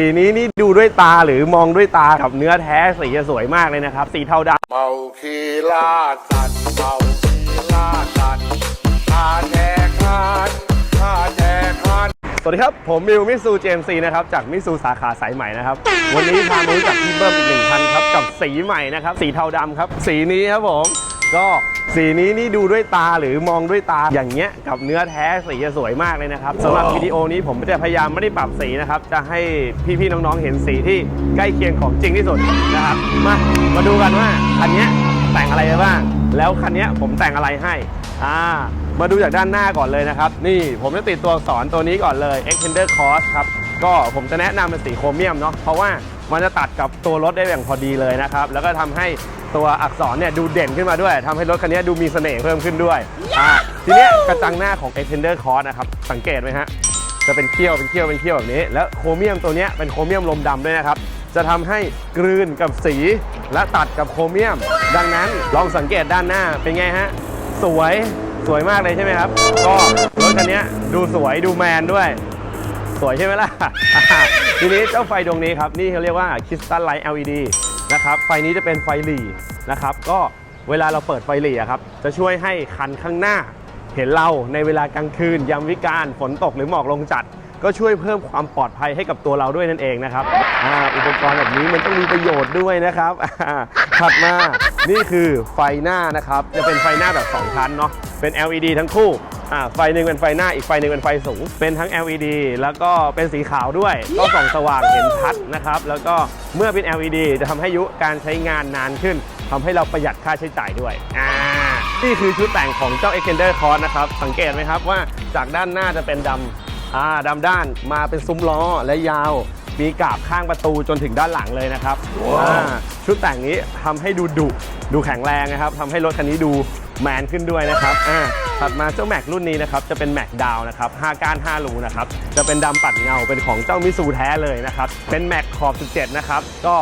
สีนี้นี่ดูด้วยตาหรือมองด้วยตากับเนื้อแท้สีจะสวยมากเลยนะครับ สีเทาดำเมาคีล่าสัตว์เมาคีล่าสัตว์ข้าแจกทานข้าแจกทานสวัสดีครับ ผมมิวมิซูเจมซีนะครับ จากมิซูสาขาสายใหม่นะครับ วันนี้พามารู้จักพี่เบิ้มอีกหนึ่งพันครับ กับสีใหม่นะครับ สีเทาดำครับ สีนี้ครับผม ก็สีนี้นี่ดูด้วยตาหรือมองด้วยตาอย่างเงี้ยกับเนื้อแท้สีจะสวยมากเลยนะครับสำหรับวิดีโอนี้ผมจะพยายามไม่ได้ปรับสีนะครับ จะให้พี่ๆน้องๆเห็นสีที่ใกล้เคียงของจริงที่สุดนะครับ มามาดูกันว่าคันนี้แต่งอะไรบ้าง แล้วคันนี้ผมแต่งอะไรให้อ่ามาดูจากด้านหน้าก่อนเลยนะครับ นี่ผมจะติดตัวอักษรตัวนี้ก่อนเลย Extender Cross ครับก็ผมจะแนะนำเป็นสีโครเมียมเนาะเพราะว่า มันจะตัดกับตัวรถได้อย่างพอดีเลยนะครับ แล้วก็ทำให้ตัวอักษรเนี่ยดูเด่นขึ้นมาด้วยทำให้รถคันนี้ดูมีเสน่ห์เพิ่มขึ้นด้วยทีนี้กระจังหน้าของ Extender Cross นะครับ สังเกตไหมฮะจะเป็นเขี้ยวเป็นเขี้ยวเป็นเขี้ยวแบบนี้ แล้วโครเมียมตัวเนี้ยเป็นโครเมียมลมดำด้วยนะครับ จะทำให้กลืนกับสีและตัดกับโครเมียม ดังนั้นลองสังเกตด้านหน้าเป็นไงฮะสวยสวยมากเลยใช่ไหมครับ ก็รถคันนี้ดูสวยดูแมนด้วย สวยใช่ไหมล่ะ ทีนี้เจ้าไฟดวงนี้ครับ นี่เขาเรียกว่า Crystal Light LED นะครับ ไฟนี้จะเป็นไฟหลีนะครับ ก็เวลาเราเปิดไฟหลีครับ จะช่วยให้คันข้างหน้า เห็นเราในเวลากลางคืน ยามวิการฝนตกหรือหมอกลงจัด ก็ช่วยเพิ่มความปลอดภัยให้กับตัวเราด้วยนั่นเองนะครับออุปกรณ์แบบนี้มันต้องมีประโยชน์ด้วยนะครับถัดมานี่คือไฟหน้านะครับ จะเป็นไฟหน้าแบบ2ชั้นเนาะเป็น LED ทั้งคู่ อ่าไฟหนึ่งเป็นไฟหน้าอีกไฟหนึ่งเป็นไฟสูง เป็นทั้ง LED แล้วก็เป็นสีขาวด้วย ก็ส่องสว่างเห็นชัดนะครับ แล้วก็เมื่อเป็น LED จะทำให้อายุการใช้งานนานขึ้นทำให้เราประหยัดค่าใช้จ่ายด้วยอ่านี่คือชุดแต่งของเจ้า Extender Cross นะครับ สังเกตไหมครับว่าจากด้านหน้าจะเป็นดำอ่าดำด้านมาเป็นซุ้มล้อและยาว มีกาบข้างประตูจนถึงด้านหลังเลยนะครับอ่าชุดแต่งนี้ทำให้ดูดุดูแข็งแรงนะครับทำให้รถคันนี้ดู แมนขึ้นด้วยนะครับอ่าถัดมาเจ้าแม็กรุ่นนี้นะครับจะเป็นแม็กดาวนะครับ5ก้าน5รูนะครับจะเป็นดำปัดเงาเป็นของเจ้ามิซูแท้เลยนะครับเป็นแม็กขอบ 17 นะครับก็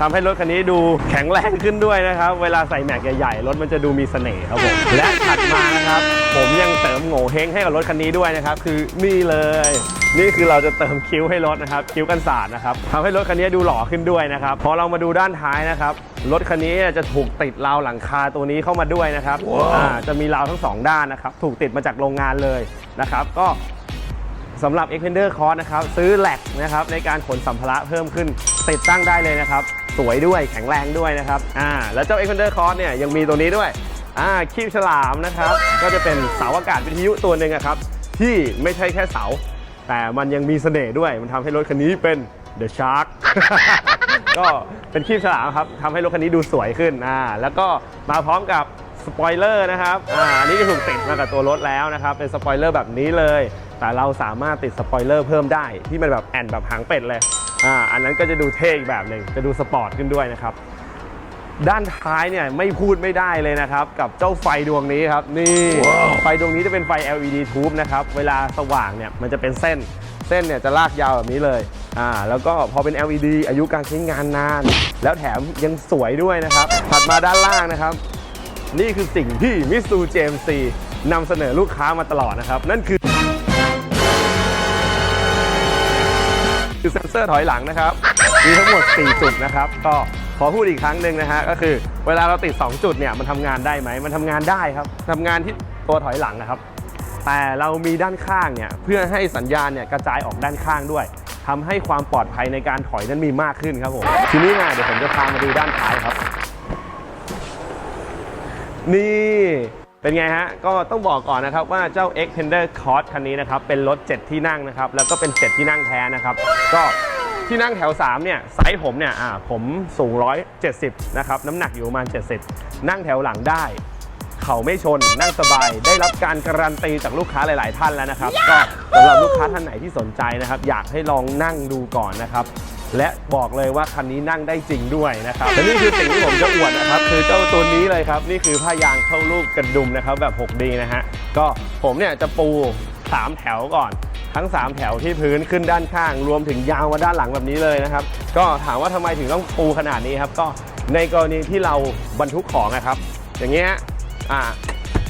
ทำให้รถคันนี้ดูแข็งแรงขึ้นด้วยนะครับ เวลาใส่แม็กใหญ่ๆ รถมันจะดูมีเสน่ห์ครับผม และถัดมานะครับ ผมยังเสริมโง่เฮงให้กับรถคันนี้ด้วยนะครับ คือนี่เลย นี่คือเราจะเติมคิ้วให้รถนะครับ คิ้วกันศาสตร์นะครับทำให้รถคันนี้ดูหล่อขึ้นด้วยนะครับ พอเรามาดูด้านท้ายนะครับรถคันนี้จะถูกติดราวหลังคาตัวนี้เข้ามาด้วยนะครับอ่าจะมีราวทั้งสองด้านนะครับ ถูกติดมาจากโรงงานเลยนะครับ ก็ สำหรับ Extender Cross นะครับซื้อแหลกนะครับในการขนสัมภาระเพิ่มขึ้น ติดตั้งได้เลยนะครับ สวยด้วยแข็งแรงด้วยนะครับอ่าแล้วเจ้า Extender Cross เนี่ยยังมีตัวนี้ด้วยอ่าคีบฉลามนะครับ ก็จะเป็นเสาอากาศวิทยุตัวหนึ่งครับที่ไม่ใช่แค่เสา แต่มันยังมีเสน่ห์ด้วย มันทำให้รถคันนี้เป็น The Shark ก็เป็นคีบฉลามครับทำให้รถคันนี้ดูสวยขึ้นอ่าแล้วก็มาพร้อมกับสปอยเลอร์นะครับอ่าอันนี้ก็ถูกติดมากับตัวรถแล้วนะครับ เป็นสปอยเลอร์แบบนี้เลย แต่เราสามารถติดสปอยเลอร์เพิ่มได้ที่มันแบบแอนแบบหางเป็ดเลยอ่าอันนั้นก็จะดูเท่อีกแบบหนึ่งจะดูสปอร์ตขึ้นด้วยนะครับด้านท้ายเนี่ยไม่พูดไม่ได้เลยนะครับ กับเจ้าไฟดวงนี้ครับ นี่ไฟดวงนี้จะเป็นไฟ LED tube นะครับ เวลาสว่างเนี่ยมันจะเป็นเส้นเส้นเนี่ยจะลากยาวแบบนี้เลยอ่าแล้วก็พอเป็น LED อายุการใช้งานนาน แล้วแถมยังสวยด้วยนะครับ ถัดมาด้านล่างนะครับ นี่คือสิ่งที่มิสซูเจมซีนำเสนอลูกค้ามาตลอดนะครับ นั่นคือ คือเซ็นเซอร์ถอยหลังนะครับ มีทั้งหมด 4 จุดนะครับ ก็ขอพูดอีกครั้งหนึ่งนะฮะก็คือเวลาเราติด 2 จุดเนี่ยมันทำงานได้ไหม มันทำงานได้ครับทำงานที่ตัวถอยหลังนะครับ แต่เรามีด้านข้างเนี่ยเพื่อให้สัญญาณเนี่ยกระจายออกด้านข้างด้วยทำให้ความปลอดภัยในการถอยนั้นมีมากขึ้นครับผมทีนี้มาเดี๋ยวผมจะพามาดูด้านท้ายครับ นี่ เป็นไงฮะ ก็ต้องบอกก่อนนะครับว่าเจ้า Extender Cross คันนี้นะครับ เป็นรถ 7 ที่นั่งนะครับ แล้วก็เป็น 7 ที่นั่งแท้นะครับ ก็ที่นั่งแถว 3 เนี่ย ไซส์ผมเนี่ยอ่าผมสูง 170 นะครับ น้ำหนักอยู่ประมาณ 70 นั่งแถวหลังได้ เข่าไม่ชนนั่งสบาย ได้รับการการันตีจากลูกค้าหลาย ๆ ท่านแล้วนะครับ ก็สำหรับลูกค้าท่านไหนที่สนใจนะครับ อยากให้ลองนั่งดูก่อนนะครับ และบอกเลยว่าคันนี้นั่งได้จริงด้วยนะครับและนี่คือสิ่งที่ผมจะอวดนะครับคือเจ้าตัวนี้เลยครับ นี่คือผ้ายางเข้ารูปกระดุมนะครับแบบ 6D นะฮะก็ผมเนี่ยจะปู 3 แถวก่อน ทั้ง 3 แถวที่พื้นขึ้นด้านข้าง รวมถึงยาวมาด้านหลังแบบนี้เลยนะครับก็ถามว่าทำไมถึงต้องปูขนาดนี้ครับ ก็ในกรณีที่เราบรรทุกของนะครับ อย่างเงี้ยอ่า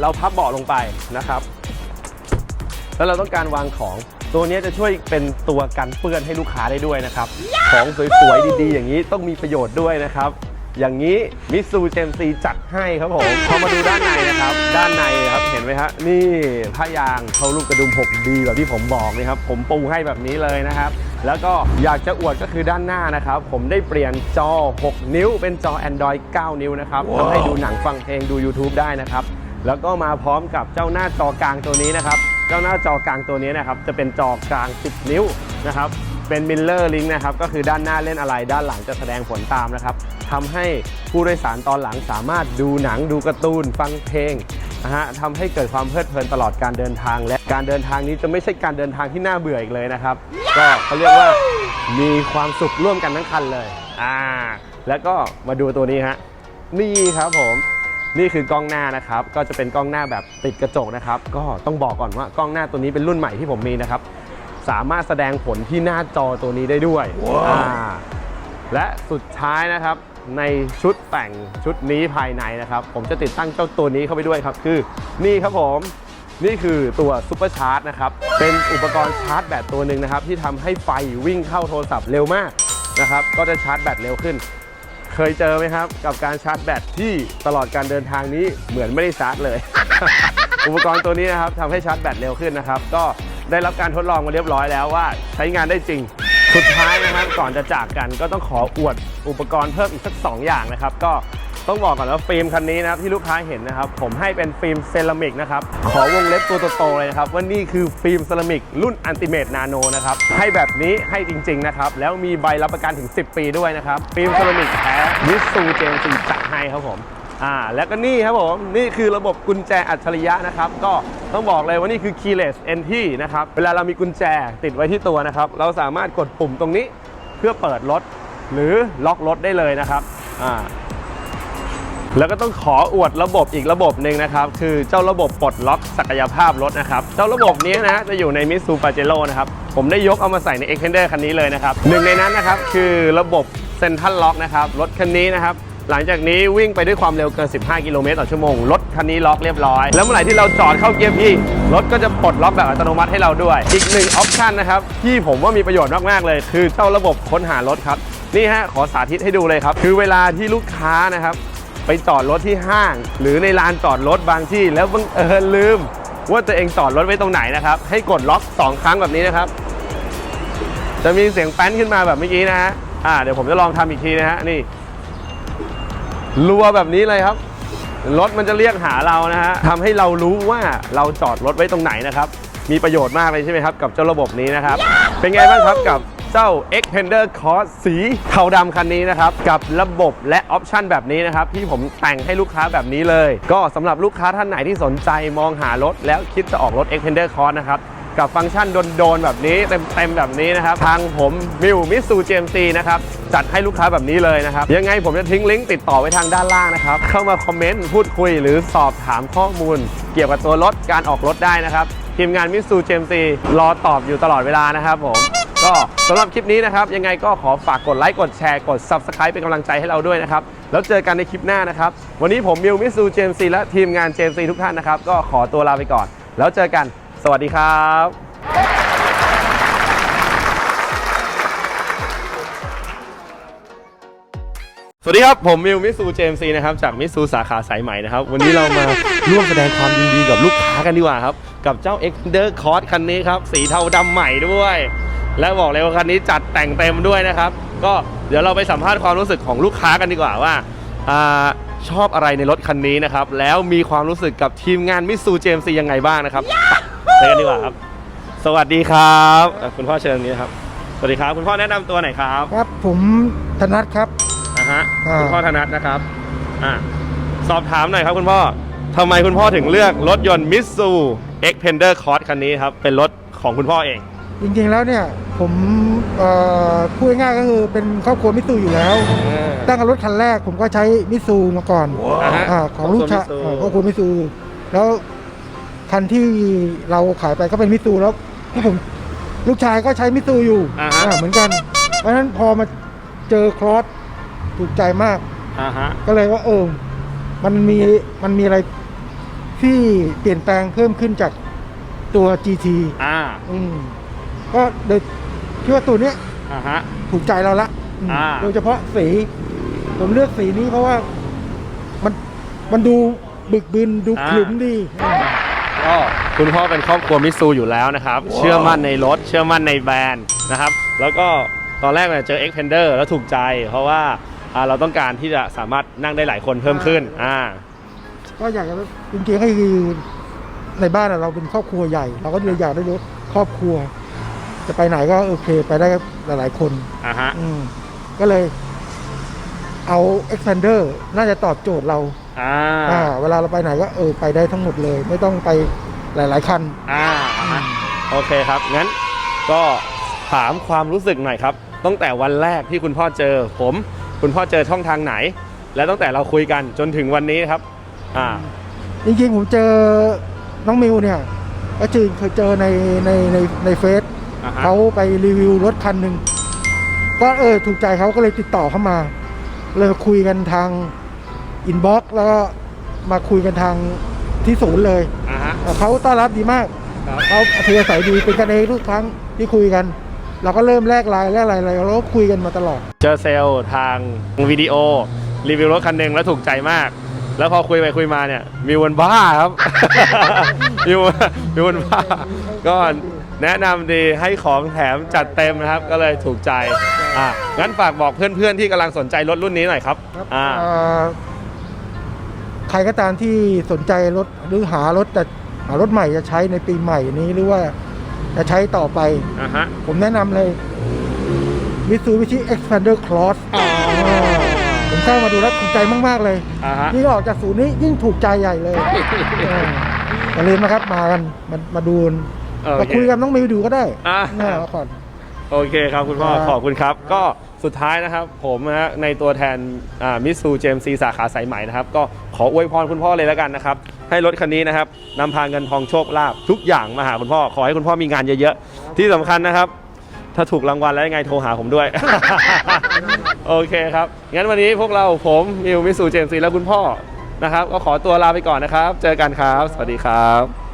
เราพับเบาะลงไปนะครับ แล้วเราต้องการวางของ ตัวเนี้ยจะช่วยเป็นตัวกันเปื้อนให้ลูกค้าได้ด้วยนะครับ ของสวยๆดีๆ อย่างนี้ต้องมีประโยชน์ด้วยนะครับ อย่างนี้มิซูเจมซีจัดให้ครับผมพอมาดูด้านในนะครับ ด้านในครับเห็นไหมฮะนี่ผ้ายางเข้าลูกกระดุม 6D แบบที่ผมบอกนะครับ ผมปูให้แบบนี้เลยนะครับ แล้วก็อยากจะอวดก็คือด้านหน้านะครับ ผมได้เปลี่ยนจอ 6 นิ้ว เป็นจอ Android 9 นิ้วนะครับทำให้ดูหนังฟังเพลงดู YouTube ได้นะครับแล้วก็มาพร้อมกับเจ้าหน้าจอกลางตัวนี้นะครับ เจ้าหน้าจอกลางตัวนี้นะครับจะเป็นจอกลาง 10 นิ้วนะครับเป็นมิลเลอร์ลิงนะครับก็คือด้านหน้าเล่นอะไรด้านหลังจะแสดงผลตามนะครับทำให้ผู้โดยสารตอนหลังสามารถดูหนังดูการ์ตูนฟังเพลงนะฮะทำให้เกิดความเพลิดเพลินตลอดการเดินทาง และการเดินทางนี้จะไม่ใช่การเดินทางที่น่าเบื่ออีกเลยนะครับ ก็เขาเรียกว่ามีความสุขร่วมกันทั้งคันเลยอ่าแล้วก็มาดูตัวนี้ฮะนี่ครับผม นี่คือกล้องหน้านะครับ ก็จะเป็นกล้องหน้าแบบติดกระจกนะครับ ก็ต้องบอกก่อนว่ากล้องหน้าตัวนี้เป็นรุ่นใหม่ที่ผมมีนะครับ สามารถแสดงผลที่หน้าจอตัวนี้ได้ด้วยอ่าและสุดท้ายนะครับในชุดแต่งชุดนี้ภายในนะครับ ผมจะติดตั้งเจ้าตัวนี้เข้าไปด้วยครับ คือนี่ครับผมนี่คือตัวซุปเปอร์ชาร์จนะครับ เป็นอุปกรณ์ชาร์จแบตตัวหนึ่งนะครับ ที่ทำให้ไฟวิ่งเข้าโทรศัพท์เร็วมากนะครับ ก็จะชาร์จแบตเร็วขึ้น เคยเจอไหมครับ กับการชาร์จแบตที่ตลอดการเดินทางนี้เหมือนไม่ได้ชาร์จเลย อุปกรณ์ตัวนี้นะครับทำให้ชาร์จแบตเร็วขึ้นนะครับ ก็ได้รับการทดลองมาเรียบร้อยแล้วว่าใช้งานได้จริง สุดท้ายนะครับก่อนจะจากกันก็ต้องขออวดอุปกรณ์เพิ่มอีกสัก 2 อย่างนะครับ ก็ ต้องบอกก่อนว่าฟิล์มคันนี้นะครับที่ลูกค้าเห็นนะครับผมให้เป็นฟิล์มเซรามิกนะครับขอวงเล็บตัวโตๆเลยนะครับว่านี่คือฟิล์มเซรามิกรุ่นอันติเมตนาโนนะครับให้แบบนี้ให้จริงๆนะครับแล้วมีใบรับประกันถึง 10 ปีด้วยนะครับฟิล์มเซรามิกแท้มิสูเจนซีจัดให้ครับผมอ่าแล้วก็นี่ครับผม นี่คือระบบกุญแจอัจฉริยะนะครับ ก็ต้องบอกเลยว่านี่คือ keyless entry นะครับ เวลาเรามีกุญแจติดไว้ที่ตัวนะครับ เราสามารถกดปุ่มตรงนี้เพื่อเปิดรถ หรือล็อกรถได้เลยนะครับอ่า แล้วก็ต้องขออวดระบบอีกระบบหนึ่งนะครับ คือเจ้าระบบปลดล็อกศักยภาพรถนะครับ เจ้าระบบนี้นะจะอยู่ในมิสูปาเจโร่นะครับ ผมได้ยกเอามาใส่ใน Extender คันนี้เลยนะครับหนึ่งในนั้นนะครับคือระบบเซนทัลล็อกนะครับรถคันนี้นะครับหลังจากนี้วิ่งไปด้วยความเร็วเกิน 15 กิโลเมตรต่อชั่วโมง รถคันนี้ล็อกเรียบร้อย แล้วเมื่อไหร่ที่เราจอดเข้าเกียร์พี่ รถก็จะปลดล็อกแบบอัตโนมัติให้เราด้วย อีกหนึ่งออปชันนะครับ ที่ผมว่ามีประโยชน์มาก ๆ เลย คือเจ้าระบบค้นหารถครับ นี่ฮะ ขอสาธิตให้ดูเลยครับ คือเวลาที่ลูกค้านะครับ ไปจอดรถที่ห้าง หรือในลานจอดรถบางที่ แล้วบังเอิญลืม ว่าตัวเองจอดรถไว้ตรงไหนนะครับ ให้กดล็อกสองครั้งแบบนี้นะครับ จะมีเสียงแป้นขึ้นมาแบบเมื่อกี้นะฮะอ่าเดี๋ยวผมจะลองทำอีกทีนะฮะนี่รัวแบบนี้เลยครับ รถมันจะเรียกหาเรานะฮะทำให้เรารู้ว่าเราจอดรถไว้ตรงไหนนะครับ มีประโยชน์มากเลยใช่ไหมครับ กับเจ้าระบบนี้นะครับ เป็นไงบ้างครับกับ เจ้า Xpander Cross สีเทาดำคันนี้นะครับ กับระบบและออปชันแบบนี้นะครับ ที่ผมแต่งให้ลูกค้าแบบนี้เลย ก็สำหรับลูกค้าท่านไหนที่สนใจมองหารถ แล้วคิดจะออกรถ Xpander Cross นะครับกับฟังก์ชันโดนๆแบบนี้เต็มๆแบบนี้นะครับ ทางผมมิวมิสูเจมซีนะครับ จัดให้ลูกค้าแบบนี้เลยนะครับ ยังไงผมจะทิ้งลิงก์ติดต่อไว้ทางด้านล่างนะครับ เข้ามาคอมเมนต์ พูดคุยหรือสอบถามข้อมูล เกี่ยวกับตัวรถการออกรถได้นะครับ ทีมงานมิสูเจมซีรอตอบอยู่ตลอดเวลานะครับผม ก็สำหรับคลิปนี้นะครับ ยังไงก็ขอฝากกดไลค์กดแชร์กด Subscribe เป็นกำลังใจให้เราด้วยนะครับ แล้วเจอกันในคลิปหน้านะครับ วันนี้ผมมิวมิสูเจมซีและทีมงานเจมซีทุกท่านนะครับ ก็ขอตัวลาไปก่อน แล้วเจอกัน สวัสดีครับสวัสดีครับ ผมมิวมิสูเจมซีนะครับ จากมิสูสาขาสายใหม่นะครับ วันนี้เรามาร่วมแสดงความยินดีกับลูกค้ากันดีกว่าครับ กับเจ้า e x p e n d e r Cross คันนี้ครับ สีเทาดำใหม่ด้วย และบอกเลยว่าคันนี้จัดแต่งเต็มด้วยนะครับ ก็เดี๋ยวเราไปสัมภาษณ์ความรู้สึกของลูกค้ากันดีกว่าว่าอาชอบอะไรในรถคันนี้นะครับ แล้วมีความรู้สึกกับทีมงานมิสูเจมซียังไงบ้างนะครับไปกันดีกว่าครับ สวัสดีครับอะคุณพ่อเชิญนี้ครับ สวัสดีครับ คุณพ่อแนะนำตัวหน่อยครับ ครับ ผมธนัทครับอะฮะอ่าคุณพ่อธนัทนะครับอะสอบถามหน่อยครับคุณพ่อทำไมคุณพ่อถึงเลือกรถยนต์มิ t ซู Xpander Cross คันนี้ครับ เป็นรถของคุณพ่อเอง จริงๆแล้วเนี่ยผมเอ่อพูดง่ายๆก็คือเป็นครอบครัวมิตซูอยู่แล้ว ตั้งแต่รถคันแรกผมก็ใช้มิตซูมาก่อนอ่าฮะอ่าของลูกชายครอบครัวเอ่อครอบครัวมิตซูแล้วคันที่เราขายไปก็เป็นมิตซูแล้วที่ผมลูกชายก็ใช้มิตซูอยู่อ่าฮะอ่าเหมือนกัน เพราะฉะนั้นพอมาเจอครอสถูกใจมากอ่าฮะก็เลยว่าเออมันมีมันมีอะไรที่เปลี่ยนแปลงเพิ่มขึ้นจากตัว GT อ่า อืม ก็เลยคิดว่าตัวเนี้ยอ่าฮะ ถูกใจเราละอืมอ่า โดยเฉพาะสี ผมเลือกสีนี้เพราะว่ามันมันดูบึกบึนดูขลุมดีก็คุณพ่อเป็นครอบครัวมิตซูอยู่แล้วนะครับ เชื่อมั่นในรถ เชื่อมั่นในแบรนด์นะครับ แล้วก็ตอนแรกเนี่ยเจอ Xpander แล้วถูกใจ เพราะว่าอ่าเราต้องการที่จะสามารถนั่งได้หลายคนเพิ่มขึ้นอ่า ก็อยากจะจริงๆให้คือในบ้านอะเราเป็นครอบครัวใหญ่ เราก็เลยอยากได้รถครอบครัว จะไปไหนก็โอเค ไปได้หลายๆคนอ่าฮะอืมก็เลย เอา Expander น่าจะตอบโจทย์เราอ่าอ่าเวลาเราไปไหนก็เออไปได้ทั้งหมดเลย ไม่ต้องไปหลาย ๆ คันอ่าอ่าฮะโอเคครับงั้นก็ถามความรู้สึกหน่อยครับ ตั้งแต่วันแรกที่คุณพ่อเจอ ผม คุณพ่อเจอช่องทางไหน และตั้งแต่เราคุยกันจนถึงวันนี้ครับ อ่า จริงๆผมเจอน้องมิวเนี่ย ก็จริงเคยเจอในในในในเฟซ อ่าฮะ เขาไปรีวิวรถคันหนึ่งก็เออถูกใจเขาก็เลยติดต่อเข้ามาเลยคุยกันทางอินบ็อกซ์แล้วก็มาคุยกันทางที่ศูนย์เลยอ่าฮะเขาต้อนรับดีมากครับ เขาอัธยาศัยดีเป็นกันเองทุกครั้งที่คุยกัน เราก็เริ่มแลกไลน์แลกไลน์อะไรเราก็คุยกันมาตลอด เจอเซลล์ทางวิดีโอ รีวิวรถคันหนึ่งแล้วถูกใจมาก แล้วพอคุยไปคุยมาเนี่ย มีวันบ้าครับ มีวันมีวันบ้าก็ แนะนำดีให้ของแถมจัดเต็มนะครับ ก็เลยถูกใจอะงั้นฝากบอกเพื่อนๆที่กำลังสนใจรถรุ่นนี้หน่อยครับอ่าเอ่อใครก็ตามที่สนใจรถหรือหารถจะหารถใหม่จะใช้ในปีใหม่นี้หรือว่าจะใช้ต่อไป อะฮะผมแนะนำเลย Mitsubishi Xpander Cross อ๋อผมเข้ามาดูแล้วถูกใจมาก ๆ เลยอะฮะ ยิ่งออกจากศูนย์นี้ยิ่งถูกใจใหญ่เลยเอออย่าลืมนะครับมากันมามาดู โอมาเคคุยกันน้องมิวดูก็ได้อะหน้ามาก่อน โอเคครับคุณพ่อ ครับ ขอบคุณครับ ก็สุดท้ายนะครับ ผมนะฮะในตัวแทนมิสซูเจมซีสาขาสายใหม่นะครับ ก็ขออวยพรคุณพ่อเลยแล้วกันนะครับ ให้รถคันนี้นะครับนำพาเงินทองโชคลาภทุกอย่างมาหาคุณพ่อ ขอให้คุณพ่อมีงานเยอะๆ ที่สำคัญนะครับ ถ้าถูกรางวัลแล้วยังไงโทรหาผมด้วย โอเคครับ งั้นวันนี้พวกเราผมมิวมิสซูเจมซีและคุณพ่อนะครับ ก็ขอตัวลาไปก่อนนะครับ เจอกันครับ สวัสดีครับ